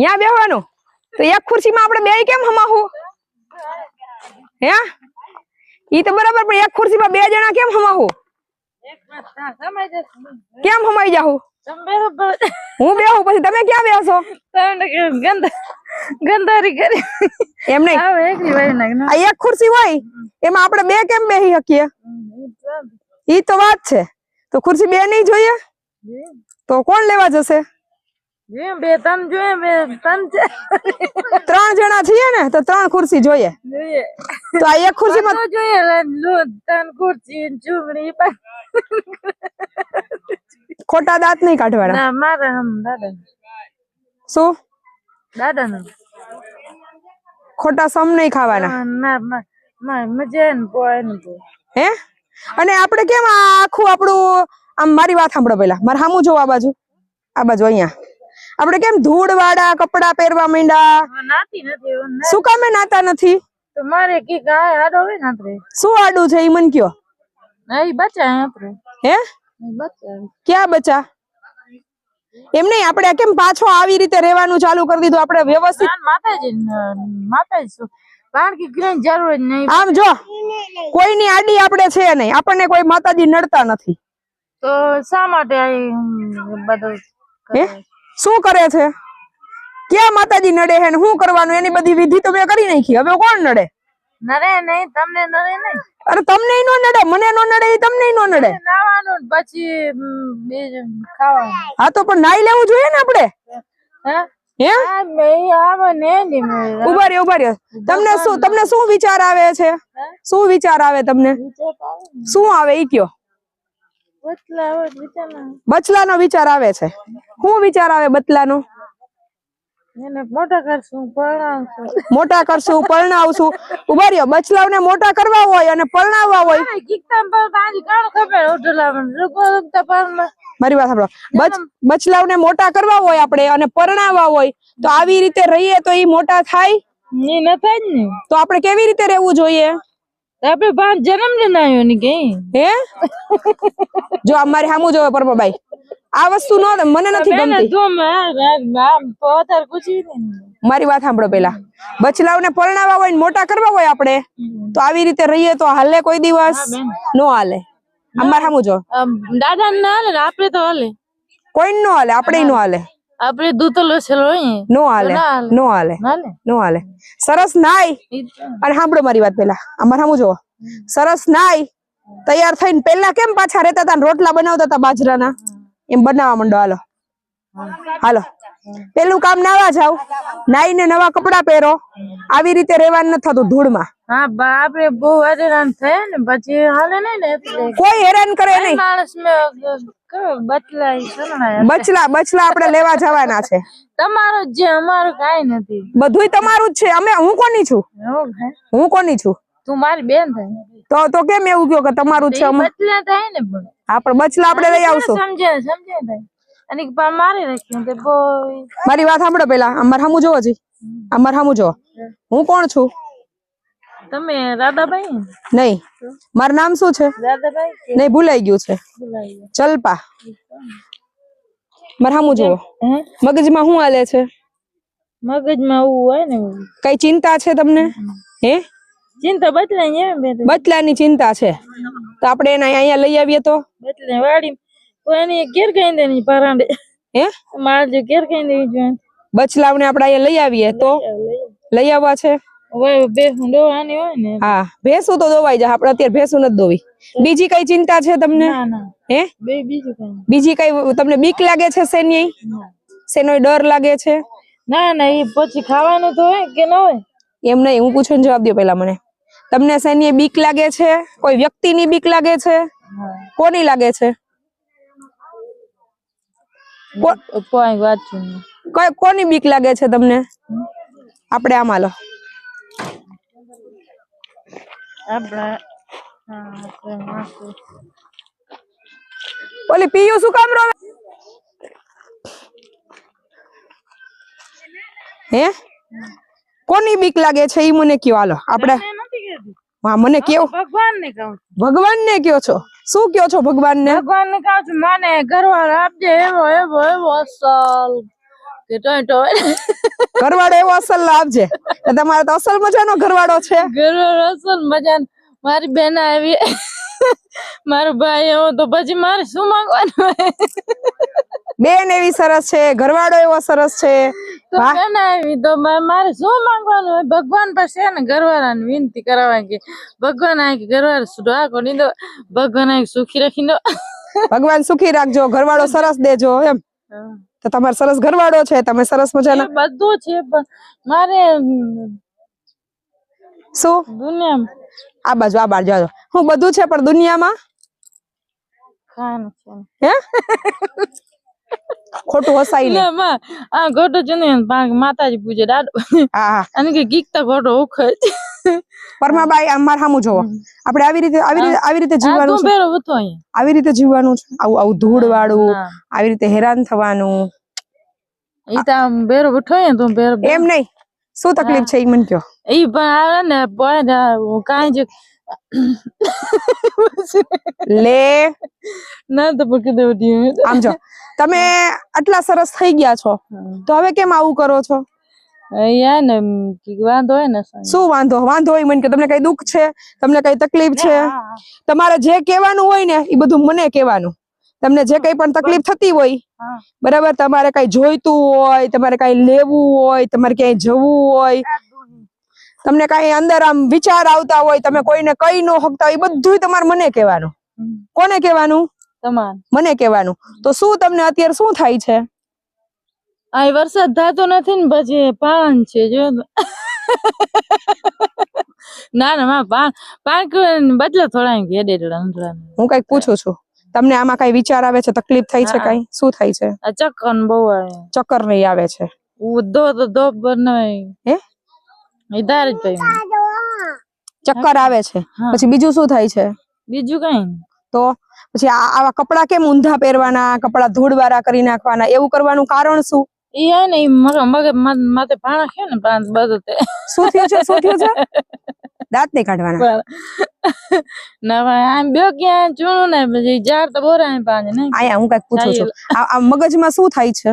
ત્યાં બેહવાનું? તો એક ખુરશીમાં આપણે બે કેમ હમાવું હે? ઈ તો બરાબર પણ એક ખુરશીમાં બે જણા કેમ હમાવું કેમ હમાઈ જાહું? હું બેહું પછી તમે ક્યાં બેસો ગંધારી કરી. એમ નહીં? એક ખુરશી હોય એમાં આપણે બે કેમ બેહી શકીએ? ઈ તો વાત છે. તો ખુરશી બે નહીં જોઈએ? તો કોણ લેવા જશે? બે ત્રણ જોઈએ બે ત્રણ છે. ત્રણ જણા છીએ ને તો ત્રણ ખુરશી જોઈએ. જોઈએ. તો આ એક ખુરશી માં જોઈએ ત્રણ ખુરશી ચૂંટણી ખોટા દાંત નહીં કાઢવાના. ના મારા હમ દાદા શું? દાદા ના ખોટા સમ નહીં ખાવાના. ના ના મજા ને પોય ને હે? અને આપણે કેમ આખું આપણું આમ મારી વાત સાંભળો પેલા મારે સામું જોવું આ બાજુ. આ બાજુ અહીંયા. આપણે કેમ ધૂળ વાળા કપડા પહેરવા માંડ્યા? શું કામે નાતા નથી? મારે કી ગાય આડો હોય ને શું આડું છે ઈ મન કયો? હા ઈ આપણે. હે? ઈ ક્યાં બચા? એમ નહીં આપણે કેમ પાછો આવી રીતે રહેવાનું ચાલુ કરી દીધું? આપણે વ્યવસ્થિત માતાજી માતાજી કારણ કે કઈ જરૂર જ નહીં. આમ જો કોઈની આડી આપણે છે નહીં. આપણને કોઈ માતાજી નડતા નથી. તો શા માટે બધું હે? શું કરે છે? ક્યાં માતાજી નડે હે શું કરવાનું? એની બધી વિધિ તો મેં કરી નાખી. હવે કોણ નડે? નરે નહીં તમને નરે નહીં. અરે તમને નો નડે મને નો નડે ઈ તમને નો નડે. નાવાનું પછી બીજું ખાવાનું. હા તો પણ નાઈ લેવું જોઈએ ને આપણે? હે? હે? આ આવે ને ઊભા રહ્યો ઊભા રહ્યો. તમને શું તમને શું વિચાર આવે છે? શું વિચાર આવે તમને. શું આવે ઈ કયો? બચલા ના વિચાર આવે છે. શું વિચાર આવે બચલાનો એને મોટા કરશું પરણાવશું. મોટા કરશું પરણાવશું. ઊભા રહ્યો. બચલાવને મોટા કરવા હોય અને પરણાવવા હોય. મારી વાત સાંભળો. બચ બચલાવને મોટા કરવા હોય આપણે અને પરણાવવા હોય તો આવી રીતે રહીએ તો એ મોટા થાય? ની ન થાય ને. તો આપણે કેવી રીતે રહેવું જોઈએ? આપડે આપણે પાંચ જન્મ આવ્યો ને કઈ હે? જો અમારે સામું જોવે પરમાભાઈ. આ વસ્તુ નો મને નથી ગમતી. મારી વાત સાંભળો પેલા. બચલાવને પરણાવવા હોય ને મોટા કરવા હોય આપણે તો આવી રીતે રહીએ તો હાલે કોઈ દિવસ? નો હાલે. અમાર સામું જો. દાદા ના હાલે આપણે તો હાલે. કોઈ નો હાલે આપણે નો હાલે. આપણે દૂતલો છેલો નો હાલે નો હાલે. નો હાલે સરસ નાય. અને સાંભળો મારી વાત પેલા. અમારે સામું જો સરસ નાય. તૈયાર થઈને પેલા કેમ પાછા રહેતા હતા રોટલા બનાવતા હતા બાજરાના? એમ બનાવવા માંડો હાલો. હાલો. પેલું કામ નાવા જાવ. નાઈને નવા કપડા પહેરો. આવી રીતે રેવાનું નથી થતું ધૂળમાં. હા બાપ રે બહુ હેરાન થાય ને. પછી હાલે નહીં ને કોઈ હેરાન કરે નહીં માણસ બચલા બચલા આપણે લેવા જવાના છે. તમારું જ અમારું કાંઈ નથી. બધુંય તમારું જ છે. અમે હું કોની છું? હું કોની છું? તું મારી બેન થાય. તો તો કેમ એવું કયો કે તમારું છે બચલા થાય ને પણ. હા પણ બચલા આપણે લઈ આવશું. સમજે સમજે થાય અને પણ મારી રાખ્યું તે બોય. મારી વાત સાંભળો પેલા અમાર સામું જોવો જી. અમાર સામું જોવો. હું કોણ છું? તમે રાધાભાઈ નહીં. મારું નામ શું છે? રાધાભાઈ નહીં ભૂલાઈ ગયું છે. ચલપા. મારે સામું જોવો. મગજમાં શું હાલે છે? મગજમાં એવું હોય ને કઈ ચિંતા છે તમને? હે? ચિંતા બદલાય એમ બે બચલાની ચિંતા છે. તો આપણે એને અહીંયા લઈ આવીએ તો? બદલાય વાડી. એની ઘેર કઈ દે ની પરાંડે હે? માર જો ઘેર કઈ દેવી જોઈએ બચલાવને આપણે અહીંયા લઈ આવીએ તો? લઈ આવવા છે? હા ભેંસું તો દોવાઈ જાય. આપડે અત્યારે ભેંસું નથી દોવી. બીજી કઈ ચિંતા છે તમને? હે? બીજી કઈ તમને બીક લાગે છે શેની. શેનો ડર લાગે છે? ના ના એ પછી ખાવાનું તો હોય કે ના હોય? એમ નહીં હું પૂછું જવાબ દો પેલા મને. તમને શેની બીક લાગે છે? કોઈ વ્યક્તિની બીક લાગે છે? કોની લાગે છે? કોઈ વાત કોની બીક લાગે છે તમને? આપણે આમાં લો. ઓલી પીયુ શું કામ રોવે? હે? કોની બીક લાગે છે ઈ મને કયો? હાલો આપણે હા મને કયો ભગવાન ને કહું ભગવાન ને કયો છો? શું કયો છો ભગવાન ને ભગવાન ને કહું છું મને ઘરવાળો આપજે એવો એવો એવો અસલ. ઘરવાળો એવો અસલ લાવજે તો તમારે તો અસલ મજાનો ઘરવાળો છે. ઘરવાળો અસલ મજાનો. મારી બેન આવી. મારો ભાઈ એવો તો પછી મારે શું માંગવાનું? બેન એવી સરસ છે ઘરવાળો એવો સરસ છે. તો વાહ. તો મારે શું માંગવાનું? હોય ભગવાન પાસે ને ઘરવાળાને વિનંતી કરવા કે ભગવાન આ કે ઘરવાળા સુધા કોની દો ભગવાન આ સુખી રાખી દો. ભગવાન સુખી રાખજો ઘરવાળો સરસ દેજો એમ. તો તમારે સરસ ઘરવાળો છે તમે સરસ મજા મજાના બધું છે પણ મારે શું? દુનિયામાં. આ બાજુ આ બાજુ આજો હું બધું છે પણ દુનિયામાં? હે? ખોટું હસાઈ લે માં આ ગોટો છે ને માતાજી પૂજે દાડો હા અને કે ગીકતા ગોટો ઓખ પરમાબાઈ આમ માર સામું જોવો. આપણે આવી રીતે આવી રીતે આવી રીતે જીવવાનું તું છે. આવી રીતે જીવવાનું છે. આવું આવું ધૂળ વાળું આવી રીતે હેરાન થવાનું. ઈ તો બેરો બેઠો તું એમ નહીં. શું તકલીફ છે ઈ મને કયો? ઈ પણ આવે ને પણ કાંઈ જ લે. ના તો ઉઠ્યું આમ જો તમે આટલા સરસ થઈ ગયા છો. તો હવે કેમ આવું કરો છો? અહીંયા ને વાંધો હોય ને શું વાંધો? વાંધો હોય મને કે તમને કઈ દુઃખ છે? તમને કઈ તકલીફ છે? તમારે જે કહેવાનું હોય ને એ બધું મને કહેવાનું. તમને જે કઈ પણ તકલીફ થતી હોય બરાબર તમારે કઈ જોઈતું હોય તમારે કઈ લેવું હોય તમારે ક્યાંય જવું હોય તમને કઈ અંદર આમ વિચાર આવતા હોય તમે કોઈને કઈ ન હકતા હોય એ બધું તમારે મને કહેવાનું. કોને કહેવાનું? મને કહેવાનું. તો શું તમને અત્યારે શું થાય છે? આ વરસાદ થતો નથી ને પછી પાન છે જો. ના ના માં પાન પાન બદલે થોડા ઘેડે હું કંઈક પૂછું છું. તમને આમાં કઈ વિચાર આવે છે તકલીફ થઈ છે કઈ? શું થાય છે? ચક્કર બહુ આવે. ચક્કર નહીં આવે છે. દો બનાવે. હે? ઇધાર જ ભાઈ ચક્કર આવે છે. પછી બીજું શું થાય છે? બીજું કઈ તો પછી આ આવા કપડા કેમ ઊંધા પહેરવાના કપડા ધૂળવાળા કરી નાખવાના? એવું કરવાનું કારણ શું? ઈ હે ને ઈ મગ મગ મગ- માથે પાણા છે ને શું થયું છે? શું થયું છે? દાંત નહીં કાઢવાના ના ભાઈ આમ બે ક્યાં ચૂણું ને પછી ઝાડ તો બોરા પાન ને આયા હું કંઈક પૂછું છું. આ આ મગજમાં શું થાય છે?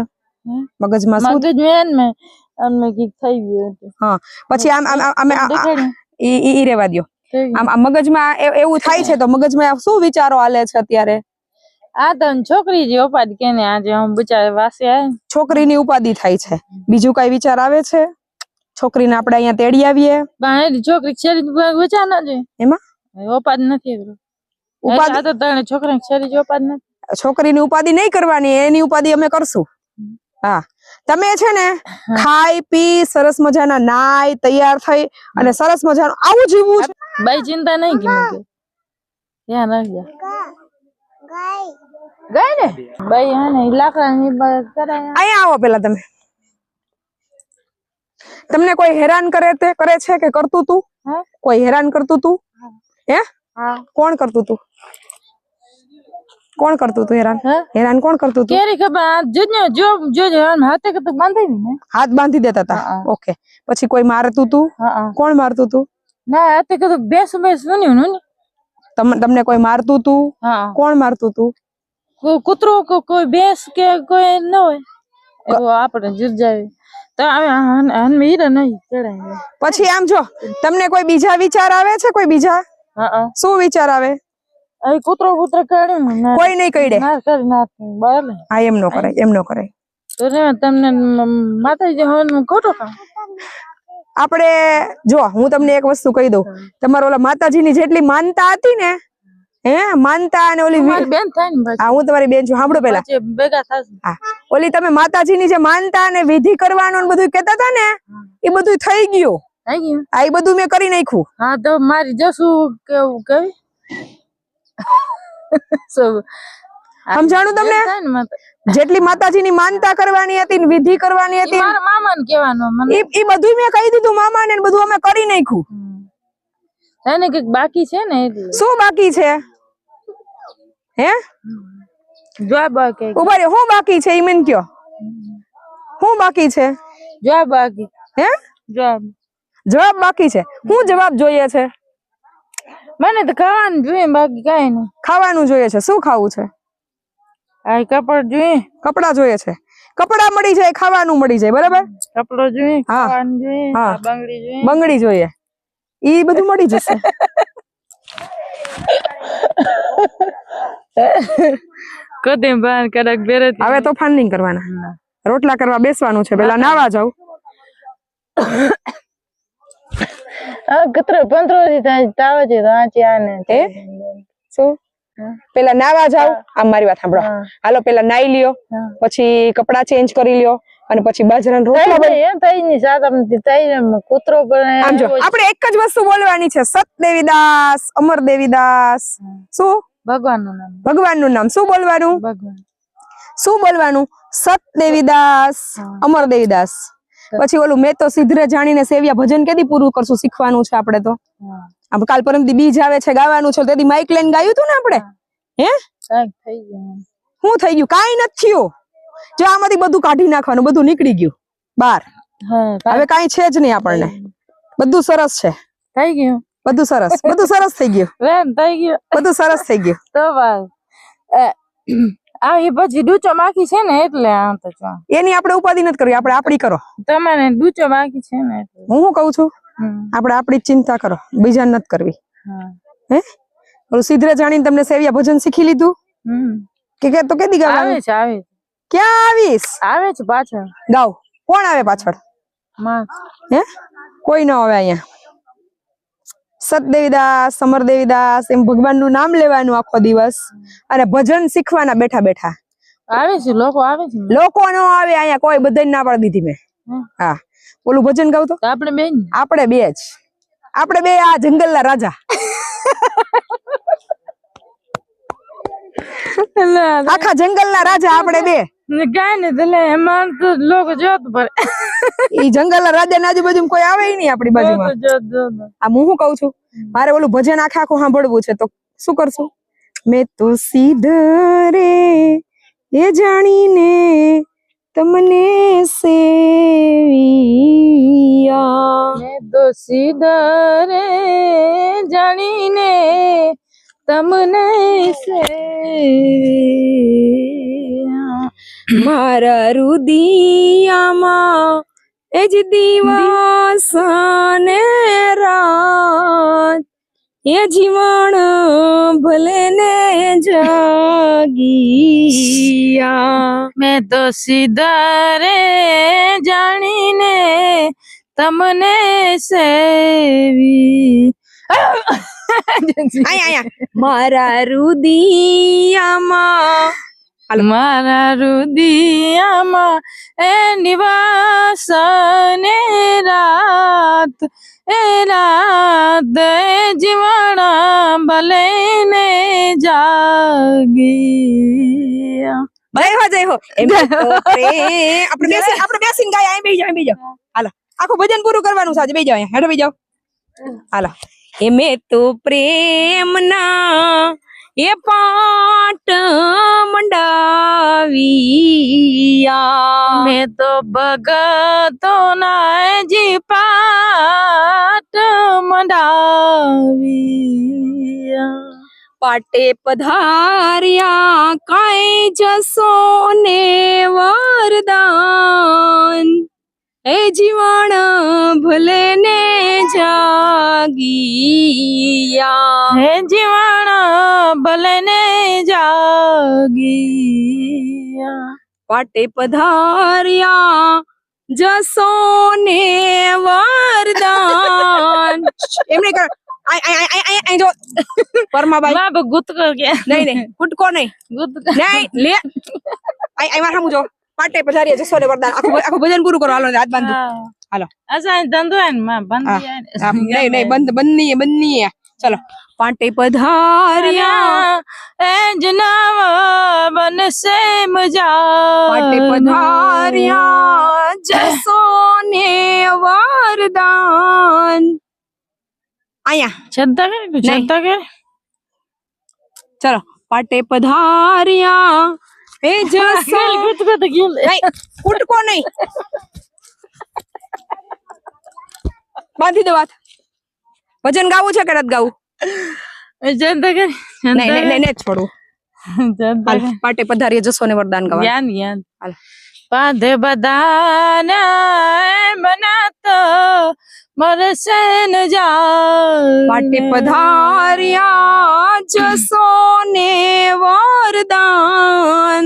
મગજમાં શું મગજ મેન મેં અમે કંઈક થઈ ગયું હા પછી આમ? ઈ ઈ- રેવા દ્યો. આમ મગજમાં એવું થાય છે તો મગજમાં શું વિચારો હાલે છે અત્યારે? આ તો છોકરી જે ઉપાધિ કે ને આજે હું બચારે વાસે છોકરીની ઉપાધિ થાય છે. બીજું કઈ વિચાર આવે છે? છોકરીને આપણે અહીંયા તેડી આવીએ. પણ છોકરી છેરી બચા ના એમાં? ઓપાદ નથી ઉપાદ તો તને છોકરી છેરી જ ઓપાદ નથી. છોકરીની ઉપાદી નહીં કરવાની એની ઉપાદી અમે કરશું. હા. તમે છે ને ખાઈ પી સરસ મજાના નાય તૈયાર થઈ અને સરસ મજાનું આવું જીવવું છે. બાઈ ચિંતા નહીં કે ધ્યાન રાખજો. ગઈ ને? બાઈ હા ને લાકડા ની અહીંયા આવો પેલા તમે. તમને કોઈ હેરાન કરે તે કરે છે કે કરતું તું? કોઈ હેરાન કરતું તું? હે. કોણ કરતું તું? કોણ કરતું તું હેરાન? હેરાન કોણ કરતું તું? કેરી ખબર જોજો જો જોજો હાથે કે તો બાંધી ને? હાથ બાંધી દેતા હતા. ઓકે. પછી કોઈ મારતું તું? કોણ મારતું તું? ના હાથે કે તો બેસ બેસ સુન્યું નું તમને તમ- તમને કોઈ મારતું તું? કોણ મારતું તું? કૂતરો કોઈ બેસ કે કોઈ ન હોય? આપણે જુરજાવી તો પછી આમ જો તમને કોઈ બીજા વિચાર આવે છે? કોઈ બીજા? શું વિચાર આવે? કૂતરો કૂતરો કાઢ્યું કોઈ નહીં કઈડે. હા એમ નો કરાય એમ નો કરાય. તો તમને માતાજી હવન ખોટો કામ. આપણે જો હું તમને એક વસ્તુ કહી દઉં. તમારો ઓલા માતાજીની જેટલી માનતા હતી ને હે માનતા અને ઓલી બેન થાય ને હા હું તમારી બેન છું સાંભળો પેલા ભેગા થશે. ઓલી તમે માતાજી ની જે માનતા અને વિધિ કરવાનું ને બધું કહેતા હતા ને એ બધું થઈ ગયું. થઈ ગયું? આ એ બધું મેં કરી નાખ્યું. હા તો મારી જશું કેવું કેવી સમજાણું તમને? જેટલી માતાજી ની માનતા કરવાની હતી ને વિધિ કરવાની હતી મારા મામાને કેવાનું એ બધું મેં કહી દીધું મામાને ને બધું અમે કરી નાખ્યું. બાકી છે ને શું બાકી છે? હે? જવાબ બાકી. ઊભા રહ્યો હું બાકી છે? ઈ મને કયો. હું બાકી છે? બાકી. હે? જવાબ જવાબ બાકી છે. શું જવાબ જોઈએ છે? મને તો ખાવાનું જોઈએ બાકી કઈ નહીં. ખાવાનું જોઈએ છે. શું ખાવું છે? આ કપડ જોઈએ. કપડા જોઈએ છે. કપડા મળી જાય ખાવાનું મળી જાય બરાબર? કપડો જોઈએ હા. ખાવાનું જોઈએ બંગડી જોઈએ. બંગડી જોઈએ. ઈ બધું મળી જશે. કદે બાર કડક બેરે હવે તોફાન નહીં કરવાના. રોટલા કરવા બેસવાનું છે પેલા નાવા જાવ આ કતરો પંત્રો તાવ છે તો આચી આને તે. શું? પેલા નાવા જાવ આમ મારી વાત સાંભળો. હા. હાલો પેલા નાઈ લ્યો. પછી કપડા ચેન્જ કરી લ્યો. અને પછી બાજરાના રોટલા કૂતરો આપણે એક જ વસ્તુ બોલવાની છે સત દેવીદાસ અમર દેવીદાસ શું? ભગવાનનું નામ. ભગવાનનું નામ. શું બોલવાનું? ભગવાન. શું બોલવાનું? સત દેવીદાસ અમર દેવીદાસ પછી ઓલું મેં તો સિદ્ધરે જાણીને સેવ્યા ભજન કેદી પૂરું કરશું શીખવાનું છે આપણે તો. આપણે કાલ પરમ બીજ આવે છે ગાવાનું છે તેથી માઇક લઈને ગાયું હતું ને આપણે? હે. ગયું શું થઈ ગયું? કાઈ નથી થયું. જો આમાંથી બધું કાઢી નાખવાનું બધું નીકળી ગયું. બાર. હવે કઈ છે જ નહીં આપણને. બધું સરસ છે. થઈ ગયું. બધું સરસ. બધું સરસ થઈ ગયું. વેન થઈ ગયું. બધું સરસ થઈ ગયું. તો બસ અ, આ એ પછી ડૂચો બાકી છે ને એટલે તો એની આપણે ઉપાધિ નથી કરવી આપણે આપણી કરો. તમારે ડૂચો બાકી છે ને હું શું કહું છું? આપણે આપણી ચિંતા કરો. બીજા નથી કરવી. હે. ઓલું સિદ્ધરે જાણીને તમને સેવ્યા ભજન શીખી લીધું? કે કે કે તો આવે છે આવે છે. ક્યાં આવીશ? આવે છે પાછળ. ગાવ. કોણ આવે પાછળ? હે? કોઈ ન આવે અહીંયા. સતદેવીદાસ દેવીદાસ સમર દેવીદાસ એમ ભગવાનનું નામ લેવાનું આખો દિવસ અને ભજન શીખવાના બેઠા બેઠા. આવે છે લોકો આવે છે. લોકો નો આવે અહીંયા કોઈ બધાને ના પાડી દીધી મેં. હા. ઓલું ભજન ગાવ તો? તો આપણે બે આપણે બે જ. આપણે બે આ જંગલના રાજા. આખા જંગલના રાજા આપણે બે. કાંઈ ને એટલે એમાં તો લોકો જોત પડે ઈ જંગલના રાજાની આજુબાજુ કોઈ આવે નહીં આપણી બાજુમાં. આ હું શું કઉ છું? મારે ઓલું ભજન આખા આખું સાંભળવું છે તો શું કરશું? મેં તો સીધરે એ જાણીને તમને સેવિયા. મેં તો સીધા રે જાણીને તમને સેવ્યા. મારા રુદિયામાં એ જ દિવસ ને રાત એ જીવન ભલે ને જાગીયા. મેં તો સીધા રે જાણીને તમને સેવી. મારા રુદિયામાં મારા રુદિયામાં એ નિવાસ ને રાત એ રાત જીવન ભલે ને જાગી. જય હો જય હો. આપણે બેસી આપણે ગાય અહીં બેસી જાઓ અહીં બેસી જાઓ. હાલો. આખું ભજન પૂરું કરવાનું છે આજે. બેસી જાઓ અહીંયા. હેઠો બેસી એ હાલો. એમે તો પ્રેમના એ પાટ મંડાવિયા. મેં તો ભગતો ના જી પાટ મંડાવી પાટે પધાર્યા કાંઈ જસો ને વરદાન. એ જીવણ ભલે ને જાગીયા. હે જીવણ ભલે ને જાગીયા. પાટે પધાર્યા જસો ને વરદાન એમને કર. જો. પરમાબાઈ. માં ગુત કર કે નહીં નહીં ગુટકો નહીં. ગુત નહીં લે. આઈ આઈ મારા મુજો પાટે પધારીએ જશો ને વરદાન. આખું આખું ભજન પૂરું કરો. હાલો હાથ બાંધો. હાલો. અસાય ધંધો હે ને બંધ નહીં નહીં બંધ બંધ બંધ ચલો. પાટે પધાર્યા એ જનાવ બનશે મજા. પાટે પધાર્યા જસો ને વરદાન. અહીંયા. શ્રદ્ધા કરે તું નહીં. ચલો. પાટે પધાર્યા એ જશો ગીલ. નહીં બાંધી દો વાત ભજન ગાવું છે કે નથી ગાવું? નહીં નહીં નહીં કરે પાટે પધારીએ જશો ને વરદાન ગાવા. જ્ઞાન જ્ઞાન હાલ. પાધે બધાને બનાતો મરસે ન પાટે જા પધાર્યા જસો ને વરદાન.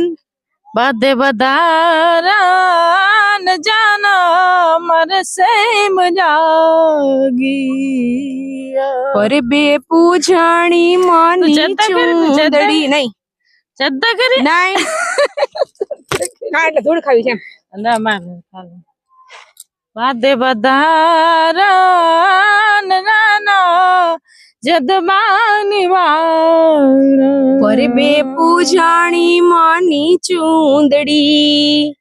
બાધે બધારાન જાનો મરસે મજાગી પર બે પૂજાણી માની ચુંદડી. નહીં. શ્રદ્ધા કરી? ના હા એટલે ધૂળ ખાવી છે. ના મારે ન જદમાની વાર બે પૂજાણી માની ચૂંદડી.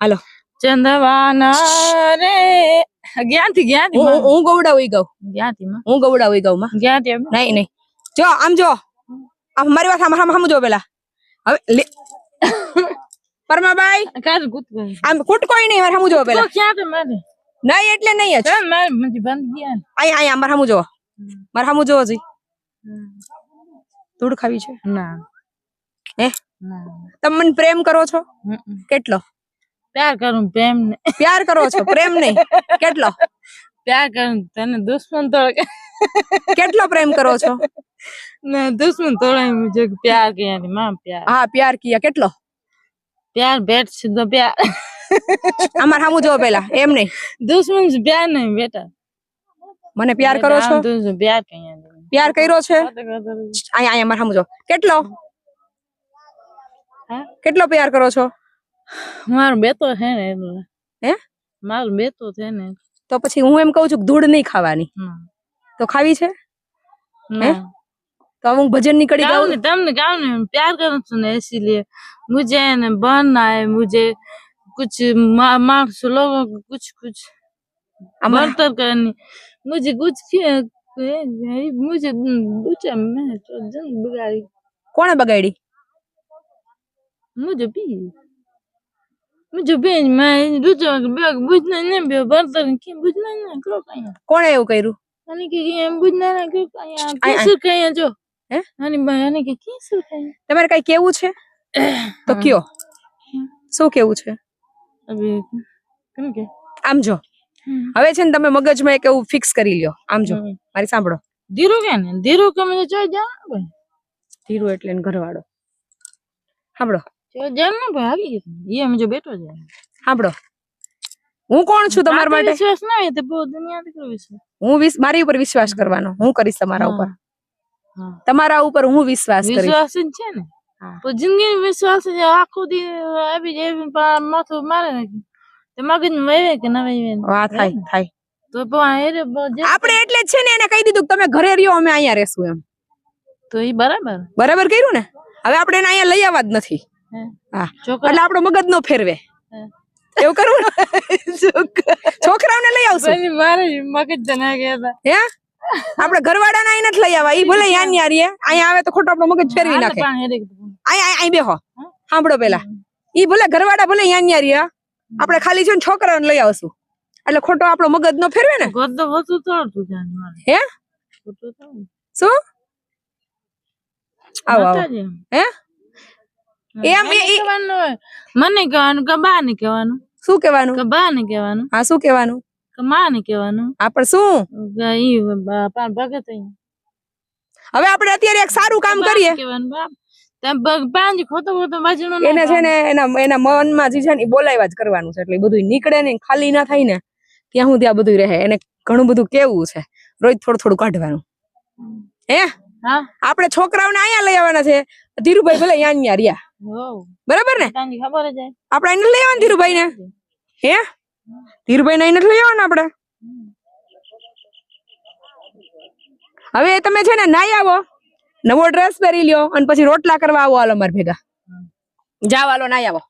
હાલો. ચંદવાના રે ક્યાંથી ગયા હું હું ગવડાવી ગઉં. ક્યાંથી હું હું ઉઈ ગઉં માં. એમ? નહીં નહીં જો આમ જો. આમ મારી વાત આમ સામું જો પેલા. હવે લે પરમાબાઈ આમ કુટકોઈ નહીં મારે સામું જો પેલા નહીં એટલે નહીં જ. અહીંયા અહીંયા મારે સામું જો મારે સામું જોવો જી ધૂળ ખાવી છે. ના. હે? તમે મને પ્રેમ કરો છો? કેટલો? પ્યાર કરું પ્રેમ ને. પ્યાર કરો છો? પ્રેમ નહીં. કેટલો? પ્યાર કરું તને દુશ્મન તો કેટલો પ્રેમ કરો છો? मैं दुश्मन थोड़ा ही मुझे प्यार किया नहीं मां प्यार हाँ प्यार કેટલો? પ્યાર બેટ સીધો પ્યાર. અમાર સામું જો પેલા એમ નહીં? દુશ્મન પ્યાર નહીં બેટા. મને પ્યાર કરો છો? તું પ્યાર કઈ પ્યાર કર્યો છે? અહીંયા અહીંયા મારા સામું જો કેટલો? કેટલો પ્યાર કરો છો? મારો બેતો છે ને હે? મારો બેતો છે ને તો પછી હું એમ કહું છું ધૂળ નહીં ખાવાની. તો ખાવી છે? હે? તો હવે હું ભજન ની કડી गाँव ગાઉં ने तुमने गाँव ने प्यार करो सुने इसीलिए मुझे है ना बनना है मुझे कुछ मा- मार्क्स लोगों को कुछ कुछ અમારે बढ़तर करनी मुझे कुछ किया- मुझे दूसरा मैं तो जन बिगाड़ी કોણે બગાડી मुझे भी मुझे भी मैं दूसरा बेग बुझना नहीं बे बढ़तर की बुझना नहीं करो कहीं કોણે એવું કર્યું અને કે કે એમ बुझना ना करो कहीं આય, कैसे कहीं जो હે? તમારે કઈ કેવું છે? તો કયો. શું કેવું છે? આમ જો. હવે છે ને તમે મગજમાં એક એવું ફિક્સ કરી લ્યો. આમ જો. મારી સાંભળો. ધીરુ કે ને? ધીરુ કે મને જોઈ જાવ ધીરુ એટલે ઘરવાળો. સાંભળો. જો જેમ ને ભાઈ આવી ગયો. એ અમે જો બેઠો છે. સાંભળો. હું કોણ છું તમારા માટે? વિશ્વાસ ના હોય તો બહુ દુનિયા દીકરો વિશ્વાસ. હું મારી ઉપર વિશ્વાસ કરવાનો. હું કરીશ તમારા ઉપર. તમારા ઉપર હું વિશ્વાસ કરીશ. વિશ્વાસ છે ને? તો જિંદગી વિશ્વાસ જ આખો દી આવી જાય માથું મારે નાખી મગજ વહે કે ના વહે વાહ થાય થાય. તો પણ આપણે એટલે છે ને એને કહી દીધું કે તમે ઘરે રહ્યો અમે અહીંયા રહેશું એમ. તો એ બરાબર? બરાબર કર્યું ને? હવે આપણે એને અહીંયા લઈ આવવા જ નથી. હા. એટલે આપણો મગજ નો ફેરવે. એવું કરવું ને? છોકરાઓને લઈ આવશું. મારે મગજ તો ના ગયા હે? આપણે ઘરવાળા ના નથી લઈ આવવા. ઈ ભલે યાર અહીંયા આવે તો ખોટો આપણો મગજ ફેરવી નાખે. અહીં બેહો. સાંભળો પેલા ઈ ભલે ઘરવાળા ભલે યાર ન્યા આપણે ખાલી છે ને છોકરાઓને લઈ આવશું. એટલે ખોટો આપણો મગજ નો ફેરવે ને? હે? શું? આવો આવો. હે? એમ મને એ- એ- મને કહેવાનું કે બા ને કહેવાનું. શું કહેવાનું? કે બા ને કહેવાનું. હા શું કહેવાનું? કે માં ને કહેવાનું? હા પણ શું? ઈ ભગત હવે આપણે અત્યારે એક સારું કામ કરીએ. કેવાનું બાપ. તેમ ખોટો ખોટો બાજુનો એને છે ને એના એના મનમાં જે છે ને બોલાવ્યા જ કરવાનું છે. એટલે બધું નીકળે ને ખાલી ના થાય ને ત્યાં હું ત્યાં બધું રહે. એને ઘણું બધું કેવું છે. રોજ થોડું થોડું કાઢવાનું. હે? હા. આપણે છોકરાઓને અહીંયા લઈ આવવાના છે. ધીરુભાઈ ભલે અહીંયા રહ્યા. બરાબર ને? આપડે ખબર જ આપણે એને લઈ આવવાનું ધીરુભાઈ ને હે? ધીરુભાઈ નહીં નથી લઈ આવવાના આપણે? હવે તમે છે ને નાઈ આવો, નવો ડ્રેસ પહેરી લ્યો અને પછી રોટલા કરવા આવો હાલો મારા ભેગા. જાવ હાલો, નાઈ આવો.